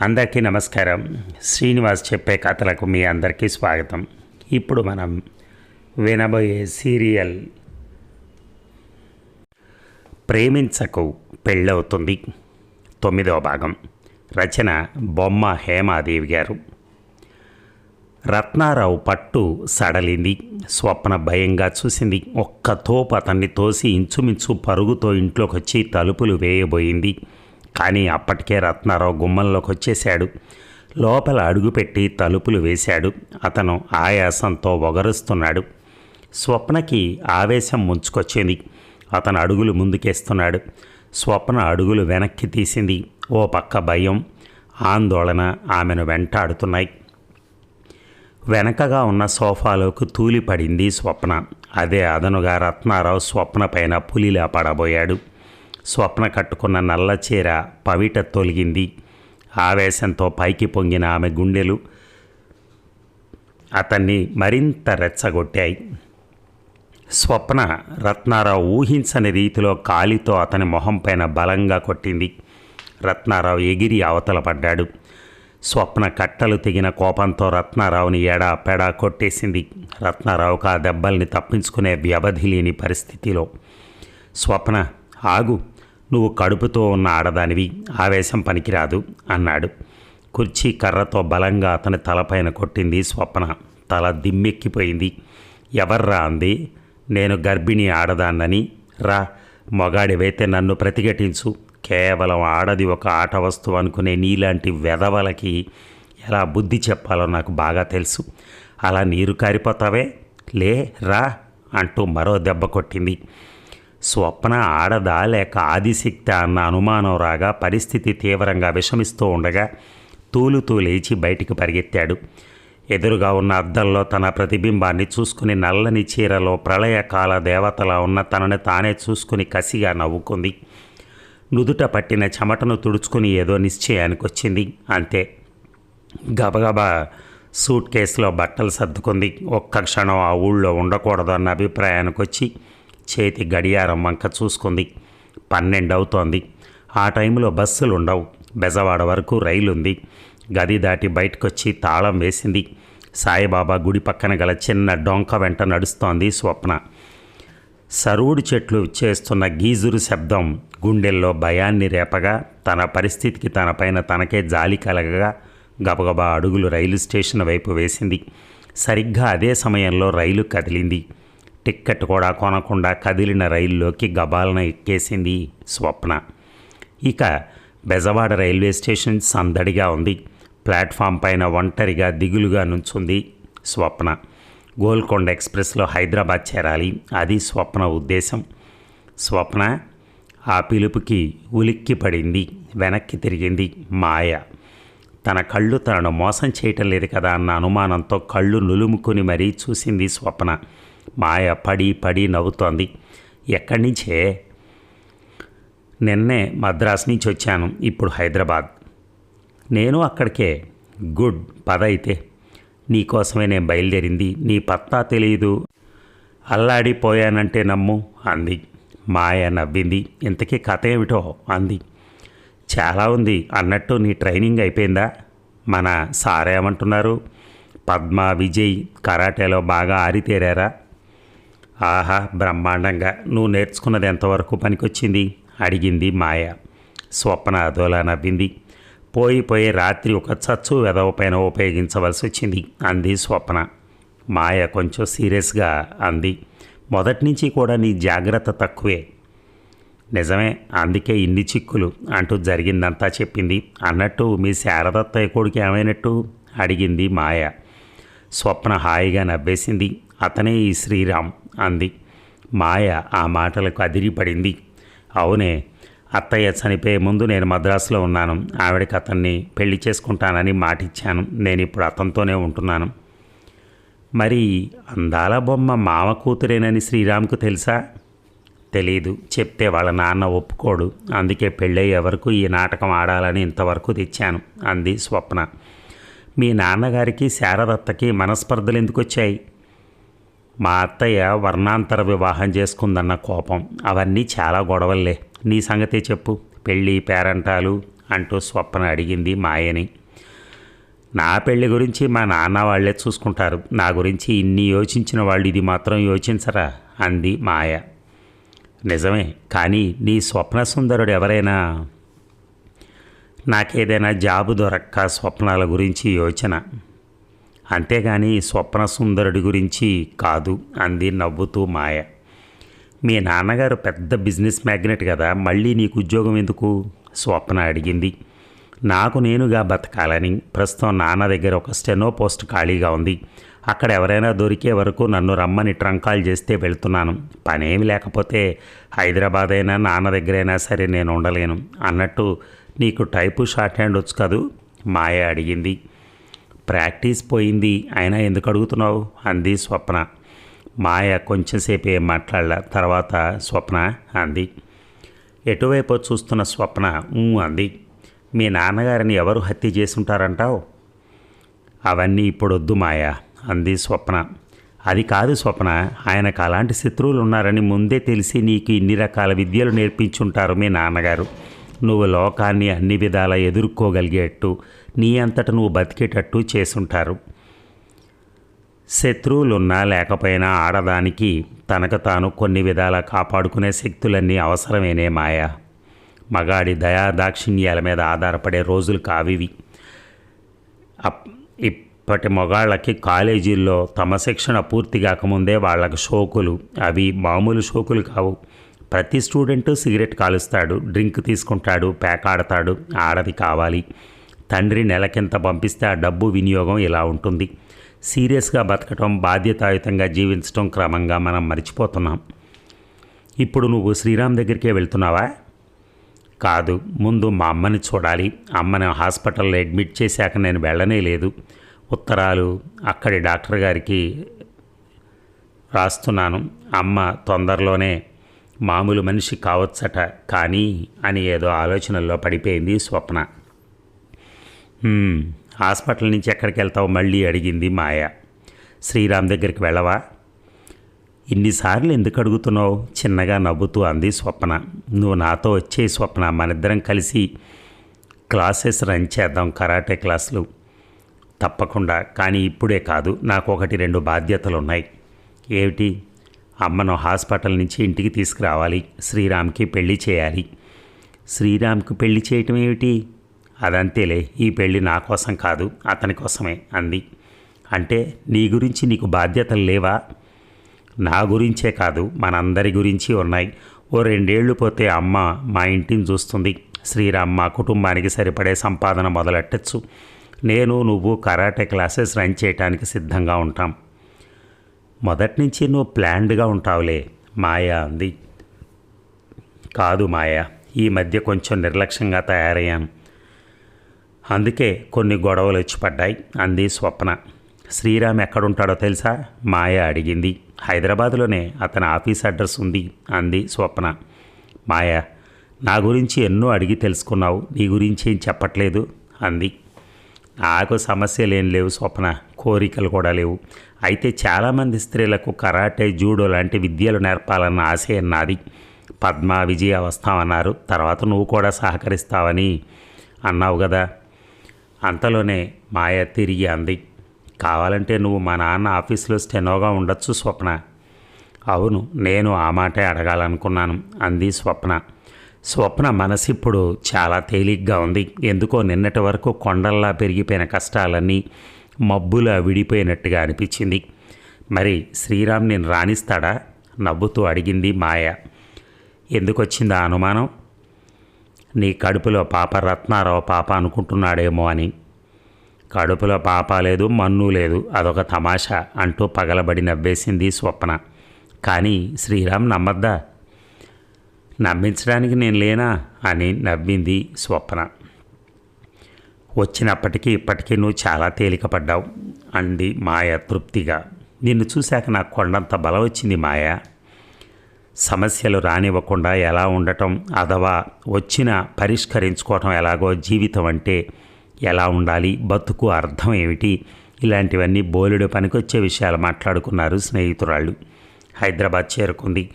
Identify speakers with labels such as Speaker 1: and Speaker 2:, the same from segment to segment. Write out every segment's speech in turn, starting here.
Speaker 1: అందరికీ నమస్కారం. శ్రీనివాస్ చెప్పే కథలకు మీ అందరికీ స్వాగతం. ఇప్పుడు మనం వినబోయే సీరియల్ ప్రేమించకు పెళ్ళవుతుంది. తొమ్మిదవ భాగం. రచన బొమ్మ హేమాదేవి గారు. రత్నారావు పట్టు సడలింది. స్వప్న భయంగా చూసింది. ఒక్క తోపు అతన్ని తోసి ఇంచుమించు పరుగుతో ఇంట్లోకి వచ్చి తలుపులు వేయబోయింది. కానీ అప్పటికే రత్నారావు గుమ్మంలోకి వచ్చేశాడు లోపల అడుగుపెట్టి తలుపులు వేశాడు. అతను ఆయాసంతో ఒగరుస్తున్నాడు స్వప్నకి ఆవేశం ముంచుకొచ్చింది. అతను అడుగులు ముందుకేస్తున్నాడు. స్వప్న అడుగులు వెనక్కి తీసింది. ఓ పక్క భయం ఆందోళన ఆమెను వెంటాడుతున్నాయి. వెనకగా ఉన్న సోఫాలోకి తూలిపడింది స్వప్న. అదే అదనుగా రత్నారావు స్వప్న పైన పులిలా పడబోయాడు. స్వప్న కట్టుకున్న నల్ల చీర పవిట తొలగింది. ఆవేశంతో పైకి పొంగిన ఆమె గుండెలు అతన్ని మరింత రెచ్చగొట్టాయి. స్వప్న రత్నారావు ఊహించని రీతిలో కాలితో అతని మొహం పైన బలంగా కొట్టింది. రత్నారావు ఎగిరి అవతల పడ్డాడు. స్వప్న కట్టలు తెగిన కోపంతో రత్నారావుని ఏడా పెడా కొట్టేసింది. రత్నారావుకు ఆ దెబ్బల్ని తప్పించుకునే వ్యవధి లేని పరిస్థితిలో స్వప్న ఆగు నువ్వు కడుపుతో ఉన్న ఆడదానివి ఆవేశం పనికిరాదు అన్నాడు. కుర్చీ కర్రతో బలంగా అతని తలపైన కొట్టింది స్వప్న. తల దిమ్మెక్కిపోయింది. ఎవర్రా అంది? నేను గర్భిణి ఆడదాన్నని. రా మొగాడివైతే నన్ను ప్రతిఘటించు. కేవలం ఆడది ఒక ఆట వస్తువు అనుకునే నీలాంటి వెధవలకి ఎలా బుద్ధి చెప్పాలో నాకు బాగా తెలుసు. అలా నీరు కారిపోతావే? లే రా అంటూ మరో దెబ్బ కొట్టింది. స్వప్న ఆడదా లేక ఆదిశక్తి అన్న అనుమానం రాగా పరిస్థితి తీవ్రంగా విషమిస్తూ ఉండగా తూలుతూ లేచి బయటికి పరిగెత్తాడు. ఎదురుగా ఉన్న అద్దంలో తన ప్రతిబింబాన్ని చూసుకుని నల్లని చీరలో ప్రళయకాల దేవతలా ఉన్న తనని తానే చూసుకుని కసిగా నవ్వుకుంది. నుదుట పట్టిన చెమటను తుడుచుకుని ఏదో నిశ్చయానికి వచ్చింది. అంతే. గబగబా సూట్ కేసులో బట్టలు సర్దుకుంది. ఒక్క క్షణం ఆ ఊళ్ళో ఉండకూడదన్న అభిప్రాయానికి వచ్చి చేతి గడియారం వంక చూసుకుంది. పన్నెండు అవుతోంది ఆ టైంలో బస్సులు ఉండవు బెజవాడ వరకు రైలు ఉంది గది దాటి బయటకొచ్చి తాళం వేసింది. సాయిబాబా గుడి పక్కన గల చిన్న డొంక వెంట నడుస్తోంది స్వప్న. సరువుడు చెట్లు చేస్తున్న గీజురు శబ్దం గుండెల్లో భయాన్ని రేపగా తన పరిస్థితికి తన పైన తనకే జాలి కలగగా గబగబా అడుగులు రైలు స్టేషన్ వైపు వేసింది. సరిగ్గా అదే సమయంలో రైలు కదిలింది. టిక్కెట్ కూడా కొనకుండా కదిలిన రైల్లోకి గబాలన ఎక్కేసింది స్వప్న. ఇక బెజవాడ రైల్వే స్టేషన్ సందడిగా ఉంది. ప్లాట్ఫామ్ పైన ఒంటరిగా దిగులుగా నుంచుంది స్వప్న. గోల్కొండ ఎక్స్ప్రెస్లో హైదరాబాద్ చేరాలి అది స్వప్న ఉద్దేశం. స్వప్న ఆ పిలుపుకి ఉలిక్కి పడింది వెనక్కి తిరిగింది మాయ. తన కళ్ళు తనను మోసం చేయటం లేదు కదా అన్న అనుమానంతో కళ్ళు నులుముకొని మరీ చూసింది స్వప్న. మాయ పడి పడి నవ్వుతోంది. ఎక్కడి నుంచే? నిన్నే మద్రాసు నుంచి వచ్చాను ఇప్పుడు హైదరాబాద్. నేను అక్కడికే. గుడ్ పద అయితే. నీకోసమే నేను బయలుదేరింది. నీ పత్తా తెలియదు అల్లాడిపోయానంటే నమ్ము అంది. మాయ నవ్వింది. ఇంతకీ కథ ఏమిటో? అంది. చాలా ఉంది. అన్నట్టు నీ ట్రైనింగ్ అయిపోయిందా? మన సార్ ఏమంటున్నారు పద్మ విజయ్ కరాటేలో బాగా ఆరితేరారా? ఆహా బ్రహ్మాండంగా. నువ్వు నేర్చుకున్నది ఎంతవరకు పనికొచ్చింది? అడిగింది మాయ. స్వప్న అదోలా నవ్వింది. పోయి పోయి రాత్రి ఒక చచ్చు వెదవ పైన ఉపయోగించవలసి వచ్చింది అంది స్వప్న. మాయ కొంచెం సీరియస్గా అంది. మొదటి నుంచి కూడా నీ జాగ్రత్త తక్కువే. నిజమే అందుకే ఇన్ని చిక్కులు అంటూ జరిగిందంతా చెప్పింది. అన్నట్టు మీ శారదత్తయ్య కొడుకు ఏమైనట్టు? అడిగింది మాయ. స్వప్న హాయిగా నవ్వేసింది. అతనే ఈ శ్రీరామ్. అంది. మాయ ఆ మాటలకు అదిరిపడింది. అవునే అత్తయ్య చనిపోయే ముందు నేను మద్రాసులో ఉన్నాను. ఆవిడకి అతన్ని పెళ్ళి చేసుకుంటానని మాటిచ్చాను. నేను ఇప్పుడు అతనితోనే ఉంటున్నాను. మరి అందాల బొమ్మ మామ కూతురేనని శ్రీరామ్కు తెలుసా? తెలీదు. చెప్తే వాళ్ళ నాన్న ఒప్పుకోడు. అందుకే పెళ్ళయ్యే వరకు ఈ నాటకం ఆడాలని ఇంతవరకు తెచ్చాను అంది స్వప్న. మీ నాన్నగారికి శారదత్తకి మనస్పర్ధలు ఎందుకు వచ్చాయి మా అత్తయ్య వర్ణాంతర వివాహం చేసుకుందన్న కోపం. అవన్నీ చాలా గొడవల్లే. నీ సంగతే చెప్పు. పెళ్ళి పేరంటాలు అంటూ స్వప్న అడిగింది మాయని. నా పెళ్ళి గురించి మా నాన్న వాళ్ళే చూసుకుంటారు. నా గురించి ఇన్ని యోచించిన వాళ్ళు ఇది మాత్రం యోచించరా? అంది మాయ. నిజమే కానీ నీ స్వప్న సుందరుడు ఎవరైనా? నాకేదైనా జాబు దొరక్క స్వప్నాల గురించి యోచన. అంతేగాని స్వప్న సుందరుడి గురించి కాదు అంది నవ్వుతూ మాయ. మీ నాన్నగారు పెద్ద బిజినెస్ మ్యాగ్నెట్ కదా మళ్ళీ నీకు ఉద్యోగం ఎందుకు? స్వప్న అడిగింది. నాకు నేనుగా బతకాలని. ప్రస్తుతం నాన్న దగ్గర ఒక స్టెనో పోస్ట్ ఖాళీగా ఉంది. అక్కడ ఎవరైనా దొరికే వరకు నన్ను రమ్మని ట్రంకాల్ చేస్తే వెళ్తున్నాను. పనేమి లేకపోతే హైదరాబాద్ అయినా నాన్న దగ్గరైనా సరే నేను ఉండలేను అన్నట్టు నీకు టైపు షార్ట్ హ్యాండ్ వచ్చు కదూ? మాయ అడిగింది. ప్రాక్టీస్ పోయింది. అయినా ఎందుకు అడుగుతున్నావు? అంది స్వప్న. మాయ కొంచెంసేపు ఏం తర్వాత స్వప్న అంది. ఎటువైపు చూస్తున్న స్వప్న అంది. మీ నాన్నగారిని ఎవరు హత్య చేసుంటారంటావు? అవన్నీ ఇప్పుడొద్దు మాయా మాయ అంది స్వప్న. అది కాదు స్వప్న ఆయనకు అలాంటి శత్రువులు ఉన్నారని ముందే తెలిసి నీకు ఇన్ని రకాల విద్యలు నేర్పించుంటారు మీ నాన్నగారు. నువ్వు లోకాన్ని అన్ని విధాలా ఎదుర్కోగలిగేట్టు నీ అంతట నువ్వు బతికేటట్టు చేసుంటారు. శత్రువులున్నా లేకపోయినా ఆడదానికి తనకు తాను కొన్ని విధాల కాపాడుకునే శక్తులన్నీ అవసరమేనే మాయ. మగాడి దయా దాక్షిణ్యాల మీద ఆధారపడే రోజులు కావివి. అప్ ఇప్పటి మగాళ్ళకి కాలేజీల్లో తమ శిక్షణ పూర్తి కాకముందే వాళ్ళకి షోకులు. అవి మామూలు షోకులు కావు. ప్రతి స్టూడెంటు సిగరెట్ కాలుస్తాడు డ్రింక్ తీసుకుంటాడు పేకాడతాడు ఆడది కావాలి. తండ్రి నెలకింత పంపిస్తే ఆ డబ్బు వినియోగం ఇలా ఉంటుంది. సీరియస్గా బతకటం బాధ్యతాయుతంగా జీవించటం క్రమంగా మనం మర్చిపోతున్నాం. ఇప్పుడు నువ్వు శ్రీరామ్ దగ్గరికే వెళ్తున్నావా? కాదు ముందు మా అమ్మని చూడాలి. అమ్మని హాస్పిటల్లో అడ్మిట్ చేశాక నేను వెళ్ళనే లేదు. ఉత్తరాలు అక్కడి డాక్టర్ గారికి రాస్తున్నాను. అమ్మ తొందరలోనే మామూలు మనిషి కావచ్చట కానీ అని ఏదో ఆలోచనల్లో పడిపోయింది స్వప్న. హాస్పిటల్ నుంచి ఎక్కడికి వెళ్తావు మళ్ళీ అడిగింది మాయ. శ్రీరామ్ దగ్గరికి వెళ్ళవా? ఇన్నిసార్లు ఎందుకు అడుగుతున్నావు? చిన్నగా నవ్వుతూ అంది స్వప్న. నువ్వు నాతో వచ్చే స్వప్న మనిద్దరం కలిసి క్లాసెస్ రన్ చేద్దాం కరాటే క్లాసులు. తప్పకుండా కానీ ఇప్పుడే కాదు నాకు ఒకటి రెండు బాధ్యతలు ఉన్నాయి ఏమిటి? అమ్మను హాస్పిటల్ నుంచి ఇంటికి తీసుకురావాలి శ్రీరామ్కి పెళ్ళి చేయాలి. శ్రీరామ్కి పెళ్ళి చేయటం ఏమిటి? అదంతేలే ఈ పెళ్ళి నా కోసం కాదు అతని కోసమే అంది. అంటే నీ గురించి నీకు బాధ్యతలు లేవా? నా గురించే కాదు మనందరి గురించి ఉన్నాయి. ఓ రెండేళ్ళు పోతే అమ్మ మా ఇంటిని చూస్తుంది. శ్రీరామ్ మా కుటుంబానికి సరిపడే సంపాదన మొదలెట్టచ్చు. నేను నువ్వు కరాటే క్లాసెస్ రన్ చేయడానికి సిద్ధంగా ఉంటాం. మొదటి నుంచి నువ్వు ప్లాన్డ్గా ఉంటావులే మాయా అంది. కాదు మాయా ఈ మధ్య కొంచెం నిర్లక్ష్యంగా తయారయ్యాను. అందుకే కొన్ని గొడవలు వచ్చి పడ్డాయి అంది స్వప్న. శ్రీరామ్ ఎక్కడుంటాడో తెలుసా? మాయ అడిగింది. హైదరాబాద్లోనే అతని ఆఫీస్ అడ్రస్ ఉంది అంది స్వప్న. మాయ నా గురించి ఎన్నో అడిగి తెలుసుకున్నావు. నీ గురించి ఏం చెప్పట్లేదు? అంది. నాకు సమస్యలేం లేవు స్వప్న. కోరికలు కూడా లేవు. అయితే చాలామంది స్త్రీలకు కరాటే జూడో లాంటి విద్యలు నేర్పాలన్న ఆశయం నాది. పద్మ విజయ వస్తామన్నారు తర్వాత నువ్వు కూడా సహకరిస్తావని అన్నావు కదా. అంతలోనే మాయ తిరిగి అంది. కావాలంటే నువ్వు మా నాన్న ఆఫీస్లో స్టెనోగా ఉండొచ్చు స్వప్న. అవును నేను ఆ మాటే అడగాలనుకున్నాను అంది స్వప్న. స్వప్న మనసు ఇప్పుడు చాలా తేలిగ్గా ఉంది. ఎందుకో నిన్నటి వరకు కొండల్లా పెరిగిపోయిన కష్టాలన్నీ మబ్బులా విడిపోయినట్టుగా అనిపించింది. మరి శ్రీరామ్ నేను రాణిస్తాడా? నవ్వుతూ అడిగింది మాయ. ఎందుకొచ్చిందా అనుమానం? నీ కడుపులో పాప రత్నారావు పాప అనుకుంటున్నాడేమో అని. కడుపులో పాప లేదు మన్ను లేదు అదొక తమాషా అంటూ పగలబడి నవ్వేసింది స్వప్న. కానీ శ్రీరామ్ నమ్మద్దా? నమ్మించడానికి నేను లేనా? అని నవ్వింది స్వప్న. వచ్చినప్పటికీ ఇప్పటికీ నువ్వు చాలా తేలికపడ్డావు అంది మాయ తృప్తిగా. నిన్ను చూశాక నాకు కొండంత బలం వచ్చింది మాయ? సమస్యలు రానివ్వకుండా ఎలా ఉండటం అథవా వచ్చిన పరిష్కరించుకోవటం ఎలాగో జీవితం అంటే ఎలా ఉండాలి బతుకు అర్థం ఏమిటి? ఇలాంటివన్నీ బోలెడు పనికొచ్చే విషయాలు మాట్లాడుకున్నారు స్నేహితురాళ్ళు. హైదరాబాద్ చేరుకుంది.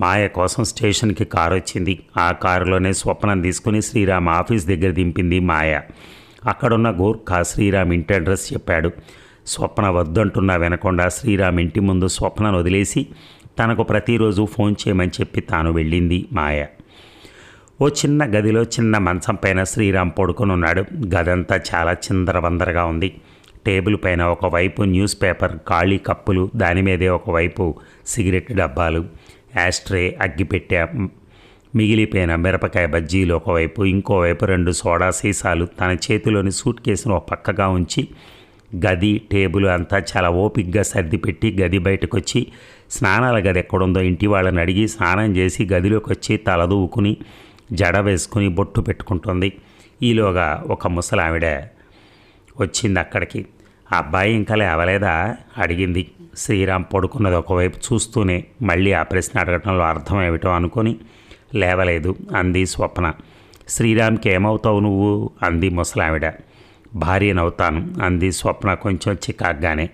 Speaker 1: మాయ కోసం స్టేషన్కి కారు వచ్చింది. ఆ కారులోనే స్వప్నం తీసుకుని శ్రీరామ్ ఆఫీస్ దగ్గర దింపింది మాయ. అక్కడున్న గోర్ఖా శ్రీరామ్ ఇంటి అడ్రస్ చెప్పాడు. స్వప్న వద్దంటున్నా వినకుండా శ్రీరామ్ ఇంటి ముందు స్వప్నను వదిలేసి తనకు ప్రతిరోజు ఫోన్ చేయమని చెప్పి తాను వెళ్ళింది మాయ. ఓ చిన్న గదిలో చిన్న మంచం పైన శ్రీరామ్ పడుకొని ఉన్నాడు గదంతా చాలా చిందరవందరగా ఉంది. టేబుల్ పైన ఒకవైపు న్యూస్ పేపర్ ఖాళీ కప్పులు దాని మీదే ఒకవైపు సిగరెట్ డబ్బాలు యాస్ట్రే అగ్గిపెట్టె మిగిలిపోయిన మిరపకాయ బజ్జీలు ఒకవైపు ఇంకోవైపు రెండు సోడా సీసాలు తన చేతిలోని సూట్ కేసును ఒక పక్కగా ఉంచి గది టేబుల్ అంతా చాలా ఓపిగ్గా సర్దిపెట్టి గది బయటకొచ్చి స్నానాల గది ఎక్కడుందో ఇంటి వాళ్ళని అడిగి స్నానం చేసి గదిలోకి వచ్చి తలదూవుకుని జడ వేసుకుని బొట్టు పెట్టుకుంటుంది. ఈలోగా ఒక ముసలావిడ వచ్చింది అక్కడికి. ఆ అబ్బాయి ఇంకా లేవలేదా? అడిగింది. శ్రీరామ్ పడుకున్నది ఒకవైపు చూస్తూనే మళ్ళీ ఆ ప్రశ్న అడగటంలో అర్థం ఏమిటో అనుకొని లేవలేదు అంది స్వప్న. శ్రీరామ్కి ఏమవుతావు నువ్వు? అంది ముసలావిడ. భార్యనవుతాను అంది స్వప్న కొంచెం చికాగ్గానే.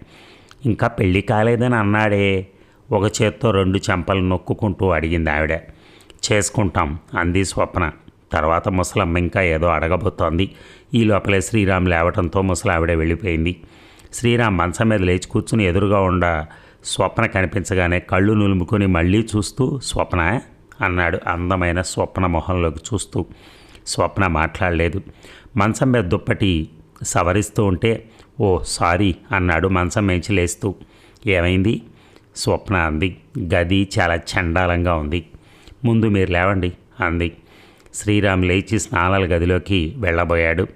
Speaker 1: ఇంకా పెళ్ళి కాలేదని అన్నాడే ఒక చేత్తో రెండు చెంపలు నొక్కుకుంటూ అడిగింది ఆవిడ. చేసుకుంటాం అంది స్వప్న. తర్వాత ముసలమ్మ ఇంకా ఏదో అడగబోతోంది. ఈ లోపలే శ్రీరామ్ లేవటంతో ముసలావిడ వెళ్ళిపోయింది. శ్రీరామ్ మంచం మీద లేచి కూర్చుని ఎదురుగా ఉండ స్వప్న కనిపించగానే కళ్ళు నులుముకొని మళ్ళీ చూస్తూ స్వప్న? అన్నాడు అందమైన స్వప్న మొహంలోకి చూస్తూ. స్వప్న మాట్లాడలేదు. మంచం మీద దుప్పటి సవరిస్తూ ఉంటే ఓ సారీ అన్నాడు మంచం మేంచి లేస్తూ. ఏమైంది? స్వప్న అంది. గది చాలా చండాలంగా ఉంది. ముందు మీరు లేవండి అంది. శ్రీరామ్ లేచి స్నానాల గదిలోకి వెళ్ళబోయాడు.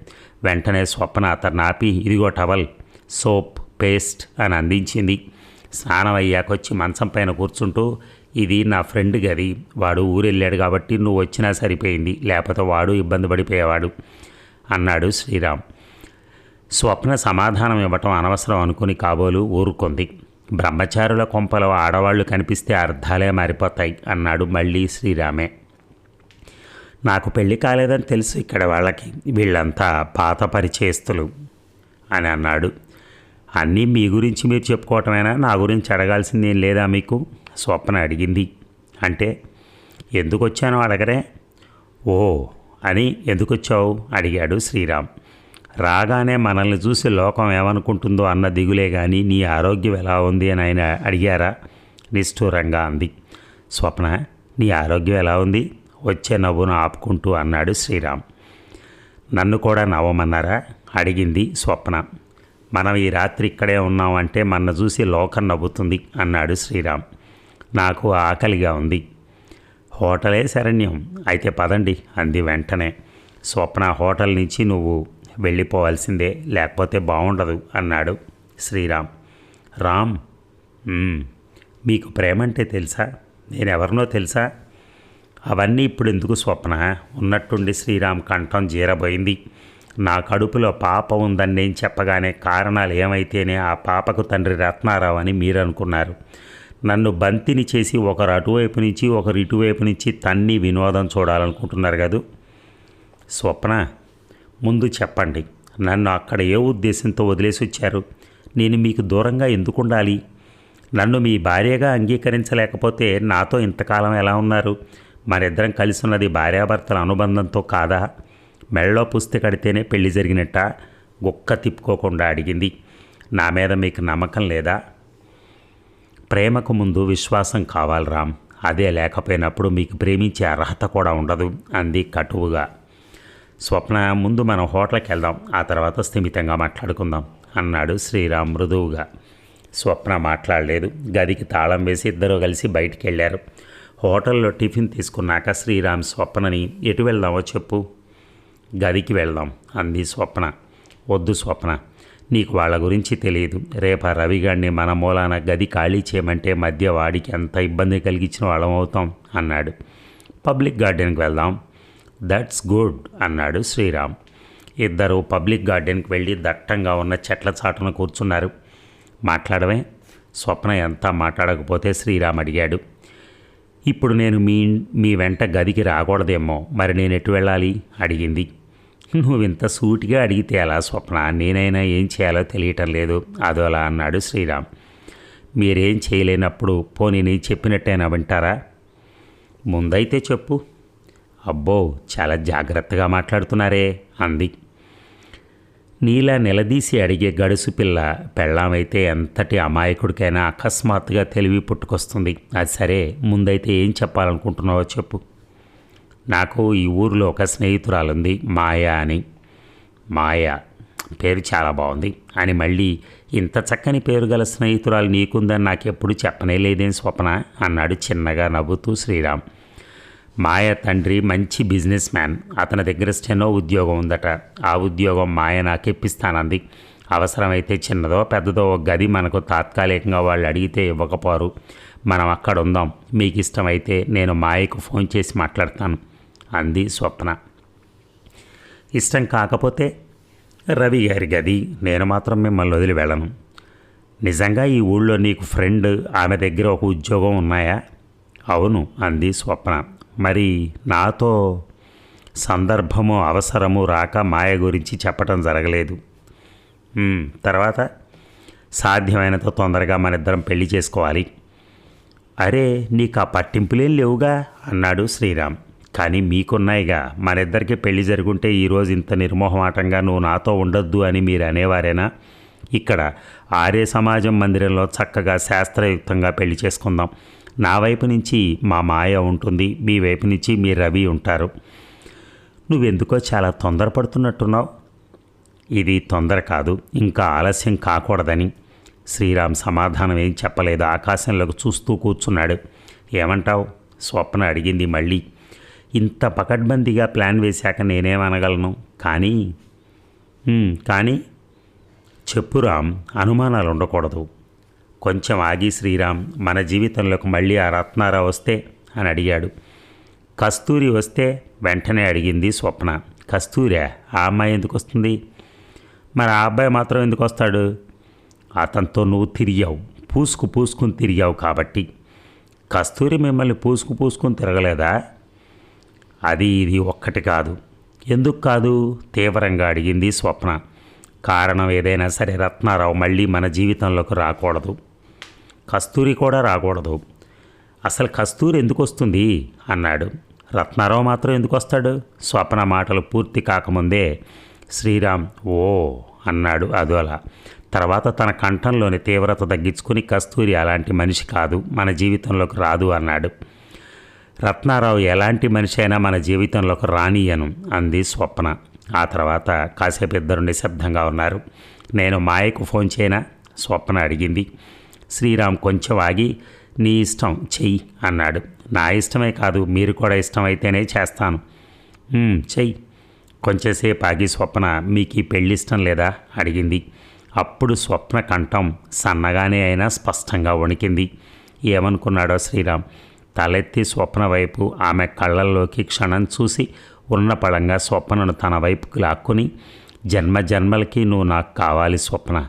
Speaker 1: వెంటనే స్వప్న అతను ఆపి ఇదిగో టవల్ సోప్ పేస్ట్ అని అందించింది. స్నానం అయ్యాకొచ్చి మంచం పైన కూర్చుంటూ ఇది నా ఫ్రెండ్ గది వాడు ఊరెళ్ళాడు కాబట్టి నువ్వు వచ్చినా సరిపోయింది లేకపోతే వాడు ఇబ్బంది పడిపోయేవాడు అన్నాడు శ్రీరామ్. స్వప్న సమాధానం ఇవ్వటం అనవసరం అనుకుని కాబోలు ఊరుకుంది. బ్రహ్మచారుల కొంపలో ఆడవాళ్ళు కనిపిస్తే అర్థాలే మారిపోతాయి అన్నాడు మళ్ళీ శ్రీరామే. నాకు పెళ్ళి కాలేదని తెలుసు ఇక్కడ వాళ్ళకి వీళ్ళంతా పాత పరిచయస్తులు అని అన్నాడు. అన్నీ మీ గురించి మీరు చెప్పుకోవటమేనా? నా గురించి అడగాల్సింది ఏం లేదా మీకు? స్వప్న అడిగింది. అంటే ఎందుకు వచ్చానో అడగరే? ఓ అని ఎందుకు వచ్చావు అడిగాడు శ్రీరామ్. రాగానే మనల్ని చూసి లోకం ఏమనుకుంటుందో అన్న దిగులే కానీ నీ ఆరోగ్యం ఎలా ఉంది అని ఆయన అడిగారా? నిష్ఠూరంగా అంది. స్వప్న నీ ఆరోగ్యం ఎలా ఉంది? వచ్చే నవ్వును ఆపుకుంటూ అన్నాడు శ్రీరామ్. నన్ను కూడా నవ్వమన్నారా? అడిగింది స్వప్న. మనం ఈ రాత్రి ఇక్కడే ఉన్నామంటే మన చూసి లోకం నవ్వుతుంది అన్నాడు శ్రీరామ్. నాకు ఆకలిగా ఉంది. హోటలే శరణ్యం. అయితే పదండి అంది వెంటనే. స్వప్న హోటల్ నుంచి నువ్వు వెళ్ళిపోవాల్సిందే లేకపోతే బాగుండదు అన్నాడు శ్రీరామ్. రామ్ మీకు ప్రేమ అంటే తెలుసా? నేను ఎవరినో తెలుసా? అవన్నీ ఇప్పుడు ఎందుకు స్వప్న? ఉన్నట్టుండి శ్రీరామ్ కంఠం జీరబోయింది. నా కడుపులో పాప ఉందని నేను చెప్పగానే కారణాలు ఏమైతేనే ఆ పాపకు తండ్రి రత్నారావు అని మీరు అనుకున్నారు నన్ను బంతిని చేసి ఒకరు అటువైపు నుంచి ఒకరు ఇటువైపు నుంచి తన్ని వినోదం చూడాలనుకుంటున్నారు కదూ? స్వప్న ముందు చెప్పండి. నన్ను అక్కడ ఏ ఉద్దేశంతో వదిలేసి వచ్చారు? నేను మీకు దూరంగా ఎందుకు ఉండాలి? నన్ను మీ భార్యగా అంగీకరించలేకపోతే నాతో ఇంతకాలం ఎలా ఉన్నారు? మరిద్దరం కలిసి ఉన్నది భార్యాభర్తల అనుబంధంతో కాదా? మెళ్ళలో పుస్తి కడితేనే పెళ్ళి జరిగినట్ట? గుక్క తిప్పుకోకుండా అడిగింది. నా మీద మీకు నమ్మకం లేదా? ప్రేమకు ముందు విశ్వాసం కావాలి రామ్. అదే లేకపోయినప్పుడు మీకు ప్రేమించే అర్హత కూడా ఉండదు అంది కటువుగా. స్వప్న ముందు మనం హోటల్కి వెళ్దాం ఆ తర్వాత స్థిమితంగా మాట్లాడుకుందాం అన్నాడు శ్రీరామ్ మృదువుగా. స్వప్న మాట్లాడలేదు గదికి తాళం వేసి ఇద్దరూ కలిసి బయటికి వెళ్ళారు హోటల్లో టిఫిన్ తీసుకున్నాక శ్రీరామ్ స్వప్నని ఎటు వెళ్దామో చెప్పు. గదికి వెళ్దాం అంది స్వప్న. వద్దు స్వప్న నీకు వాళ్ళ గురించి తెలియదు. రేప రవిగాడిని మన మూలాన గది ఖాళీ చేయమంటే మధ్య వాడికి ఎంత ఇబ్బంది కలిగించిన వాళ్ళం అవుతాం అన్నాడు. పబ్లిక్ గార్డెన్కి వెళ్దాం దట్స్ గుడ్ అన్నాడు శ్రీరామ్. ఇద్దరు పబ్లిక్ గార్డెన్కి వెళ్ళి దట్టంగా ఉన్న చెట్ల చాటున కూర్చున్నారు. మాట్లాడమే స్వప్న ఎంత మాట్లాడకపోతే శ్రీరామ్ అడిగాడు. ఇప్పుడు నేను మీ మీ వెంట గదికి రాకూడదేమో మరి నేను ఎటు వెళ్ళాలి? అడిగింది. నువ్వు ఇంత సూటిగా అడిగితే అలా స్వప్న? నేనైనా ఏం చేయాలో తెలియటం లేదు. అదోలా అన్నాడు శ్రీరామ్. మీరేం చేయలేనప్పుడు పోనీ నీ చెప్పినట్టేనా వింటారా? ముందైతే చెప్పు. అబ్బో చాలా జాగ్రత్తగా మాట్లాడుతున్నారే అంది. నీలా నిలదీసి అడిగే గడుసు పిల్ల పెళ్ళామైతే ఎంతటి అమాయకుడికైనా అకస్మాత్తుగా తెలివి పుట్టుకొస్తుంది. అది సరే ముందైతే ఏం చెప్పాలనుకుంటున్నావో చెప్పు. నాకు ఈ ఊరిలో ఒక స్నేహితురాలుంది మాయా అని. మాయా? పేరు చాలా బాగుంది. అని మళ్ళీ ఇంత చక్కని పేరు గల స్నేహితురాలు నీకుందని నాకెప్పుడు చెప్పనే లేదేం స్వప్న? అన్నాడు చిన్నగా నవ్వుతూ శ్రీరామ్. మాయ తండ్రి మంచి బిజినెస్ మ్యాన్. అతని దగ్గర స్టెనో ఉద్యోగం ఉందట. ఆ ఉద్యోగం మాయ నాకు ఇప్పిస్తానంది. అవసరమైతే చిన్నదో పెద్దదో ఒక గది మనకు తాత్కాలికంగా వాళ్ళు అడిగితే ఇవ్వకపోరు. మనం అక్కడ ఉందాం. మీకు ఇష్టమైతే నేను మాయకు ఫోన్ చేసి మాట్లాడతాను అంది స్వప్న. ఇష్టం కాకపోతే రవి గారి గది నేను మాత్రం మిమ్మల్ని వదిలి వెళ్ళను. నిజంగా ఈ ఊళ్ళో నీకు ఫ్రెండ్ ఆమె దగ్గర ఒక ఉద్యోగం ఉన్నాయా? అవును అంది స్వప్న. మరి నాతో సందర్భము అవసరము రాక మాయ గురించి చెప్పటం జరగలేదు. తర్వాత సాధ్యమైనంత తొందరగా మన ఇద్దరం పెళ్ళి చేసుకోవాలి. అరే నీకు ఆ పట్టింపులేం లేవుగా? అన్నాడు శ్రీరామ్. కానీ మీకున్నాయిగా. మనిద్దరికి పెళ్ళి జరుగుంటే ఈరోజు ఇంత నిర్మోహమాటంగా నువ్వు నాతో ఉండొద్దు అని మీరు అనేవారేనా? ఇక్కడ ఆర్య సమాజం మందిరంలో చక్కగా శాస్త్రయుక్తంగా పెళ్ళి చేసుకుందాం. నా వైపు నుంచి మా మాయ ఉంటుంది మీ వైపు నుంచి మీ రవి ఉంటారు. నువ్వెందుకో చాలా తొందరపడుతున్నట్టున్నావు. ఇది తొందర కాదు ఇంకా ఆలస్యం కాకూడదని. శ్రీరామ్ సమాధానం ఏం చెప్పలేదు ఆకాశంలోకి చూస్తూ కూర్చున్నాడు. ఏమంటావు? స్వప్న అడిగింది మళ్ళీ. ఇంత పకడ్బందీగా ప్లాన్ వేశాక నేనేమనగలను? కానీ? కానీ? చెప్పు రామ్ అనుమానాలు ఉండకూడదు కొంచెం ఆగి శ్రీరామ్ మన జీవితంలోకి మళ్ళీ ఆ రత్నారావు వస్తే? అని అడిగాడు. కస్తూరి వస్తే? వెంటనే అడిగింది స్వప్న. కస్తూరా ఆ అమ్మాయి ఎందుకు వస్తుంది? మరి ఆ అబ్బాయి మాత్రం ఎందుకు వస్తాడు? అతనితో నువ్వు తిరిగావు. పూసుకు పూసుకుని తిరిగావు కాబట్టి. కస్తూరి మిమ్మల్ని పూసుకు పూసుకుని తిరగలేదా? అది ఇది ఒక్కటి కాదు. ఎందుకు కాదు? తీవ్రంగా అడిగింది స్వప్న. కారణం ఏదైనా సరే రత్నారావు మళ్ళీ మన జీవితంలోకి రాకూడదు. కస్తూరి కూడా రాకూడదు. అసలు కస్తూరి ఎందుకు వస్తుంది అన్నాడు. రత్నారావు మాత్రం ఎందుకు వస్తాడు స్వప్న మాటలు పూర్తి కాకముందే శ్రీరామ్ ఓ అన్నాడు అదోలా. తర్వాత తన కంఠంలోని తీవ్రత తగ్గించుకుని కస్తూరి అలాంటి మనిషి కాదు మన జీవితంలోకి రాదు అన్నాడు. రత్నారావు ఎలాంటి మనిషి అయినా మన జీవితంలోకి రానియను అంది స్వప్న. ఆ తర్వాత కాసేపు ఇద్దరు నిశ్శబ్దంగా ఉన్నారు. నేను మాయకు ఫోన్ చేయనా? స్వప్న అడిగింది. శ్రీరామ్ కొంచెం ఆగి నీ ఇష్టం చెయ్యి అన్నాడు. నా ఇష్టమే కాదు మీరు కూడా ఇష్టమైతేనే చేస్తాను. చెయ్యి. కొంచెంసేపు ఆగి స్వప్న మీకు ఈ పెళ్ళి ఇష్టం లేదా? అడిగింది. అప్పుడు స్వప్న కంఠం సన్నగానే అయినా స్పష్టంగా వణికింది. ఏమనుకున్నాడో శ్రీరామ్? తలెత్తి స్వప్న వైపు ఆమె కళ్ళల్లోకి క్షణం చూసి ఉన్నపళంగా స్వప్నను తన వైపుకి లాక్కుని జన్మ జన్మలకి నువ్వు నాకు కావాలి స్వప్న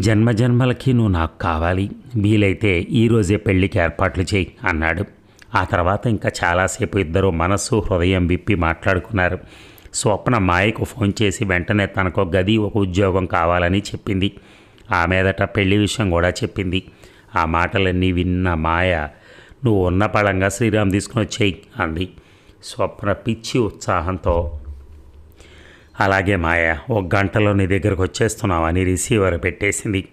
Speaker 1: జన్మ జన్మలకి నువ్వు నాకు కావాలి. వీలైతే ఈరోజే పెళ్ళికి ఏర్పాట్లు చేయి అన్నాడు. ఆ తర్వాత ఇంకా చాలాసేపు ఇద్దరు మనస్సు హృదయం విప్పి మాట్లాడుకున్నారు. స్వప్న మాయకు ఫోన్ చేసి వెంటనే తనకు ఒక గది ఒక ఉద్యోగం కావాలని చెప్పింది. ఆ మీదట పెళ్ళి విషయం కూడా చెప్పింది. ఆ మాటలన్నీ విన్న మాయ నువ్వు ఉన్న పళంగా శ్రీరామ్ తీసుకుని వచ్చేయి అంది. స్వప్న పిచ్చి ఉత్సాహంతో అలాగే మాయా ఒక గంటలో నీ దగ్గరకు వచ్చేస్తున్నావని రిసీవర్ పెట్టేసింది.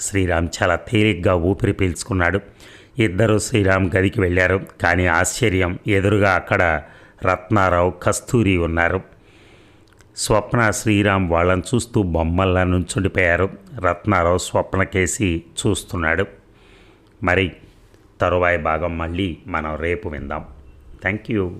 Speaker 1: శ్రీరామ్ చాలా తేలిగ్గా ఊపిరి పీల్చుకున్నాడు. ఇద్దరు శ్రీరామ్ గదికి వెళ్ళారు కానీ ఆశ్చర్యం ఎదురుగా అక్కడ రత్నారావు కస్తూరి ఉన్నారు. స్వప్న శ్రీరామ్ వాళ్ళని చూస్తూ బొమ్మల్లా నుంచుండిపోయారు. రత్నారావు స్వప్నకేసి చూస్తున్నాడు. మరి తరువాయి భాగం మళ్ళీ మనం రేపు విందాం. Thank you.